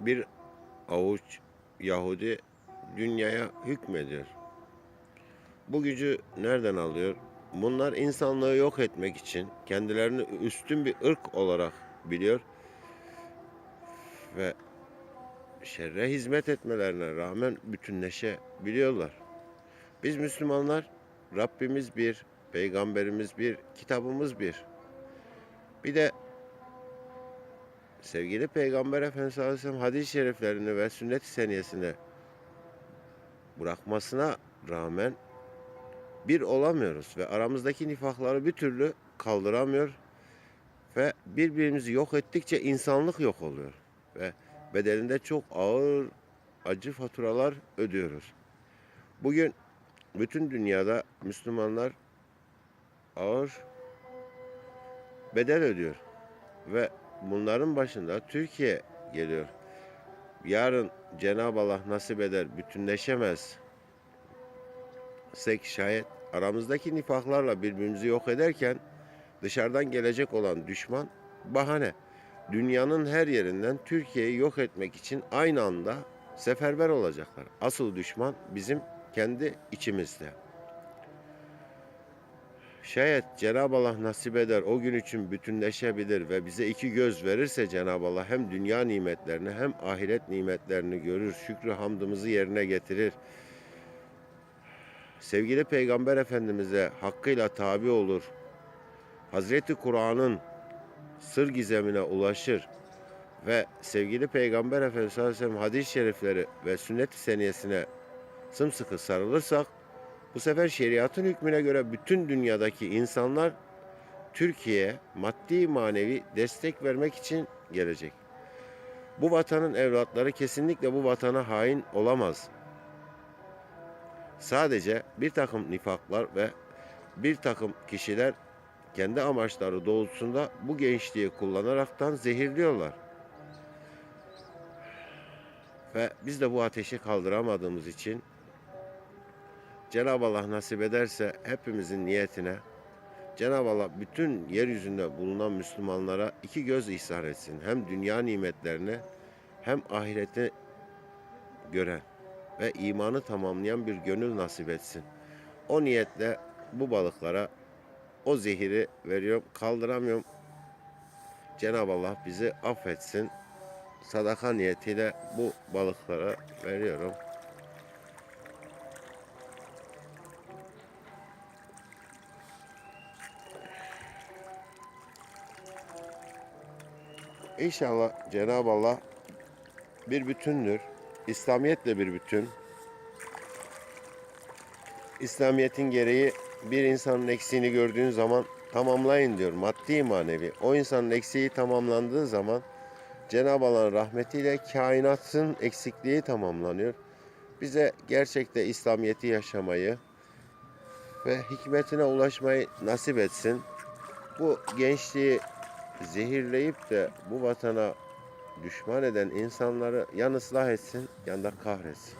bir avuç Yahudi dünyaya hükmediyor. Bu gücü nereden alıyor? Bunlar insanlığı yok etmek için kendilerini üstün bir ırk olarak biliyor ve şerre hizmet etmelerine rağmen bütünleşebiliyorlar. Biz Müslümanlar Rabbimiz bir, peygamberimiz bir, kitabımız bir. Bir de sevgili Peygamber Efendimiz sallallahu aleyhi ve sellem hadis-i şeriflerini ve sünnet-i seniyesini bırakmasına rağmen bir olamıyoruz ve aramızdaki nifakları bir türlü kaldıramıyor ve birbirimizi yok ettikçe insanlık yok oluyor ve bedelinde çok ağır acı faturalar ödüyoruz. Bugün bütün dünyada Müslümanlar ağır bedel ödüyor ve bunların başında Türkiye geliyor. Yarın Cenab-ı Allah nasip eder bütünleşemez sek şayet aramızdaki nifaklarla birbirimizi yok ederken dışarıdan gelecek olan düşman bahane. Dünyanın her yerinden Türkiye'yi yok etmek için aynı anda seferber olacaklar. Asıl düşman bizim kendi içimizde. Şayet Cenab-ı Allah nasip eder o gün için bütünleşebilir ve bize iki göz verirse Cenab-ı Allah hem dünya nimetlerini hem ahiret nimetlerini görür, şükrü hamdımızı yerine getirir. Sevgili Peygamber Efendimiz'e hakkıyla tabi olur. Hazreti Kur'an'ın sır gizemine ulaşır ve sevgili Peygamber Efendimiz sallallahu hadis-i şerifleri ve sünnet-i seniyesine sımsıkı sarılırsak bu sefer şeriatın hükmüne göre bütün dünyadaki insanlar Türkiye'ye maddi manevi destek vermek için gelecek. Bu vatanın evlatları kesinlikle bu vatana hain olamaz. Sadece bir takım nifaklar ve bir takım kişiler kendi amaçları doğrultusunda bu gençliği kullanaraktan zehirliyorlar. Ve biz de bu ateşi kaldıramadığımız için Cenab-ı Allah nasip ederse hepimizin niyetine Cenab-ı Allah bütün yeryüzünde bulunan Müslümanlara iki göz ihsan etsin. Hem dünya nimetlerini hem ahireti gören ve imanı tamamlayan bir gönül nasip etsin. O niyetle bu balıklara o zehiri veriyorum, kaldıramıyorum. Cenab-ı Allah bizi affetsin. Sadaka niyetiyle bu balıklara veriyorum. İnşallah Cenab-ı Allah bir bütündür. İslamiyet de bir bütün. İslamiyet'in gereği bir insanın eksiğini gördüğün zaman tamamlayın diyor. Maddi manevi. O insanın eksiği tamamlandığı zaman Cenab-ı Allah'ın rahmetiyle kainatın eksikliği tamamlanıyor. Bize gerçekte İslamiyet'i yaşamayı ve hikmetine ulaşmayı nasip etsin. Bu gençliği zehirleyip de bu vatana düşman eden insanları yan ıslah etsin, yan da kahretsin.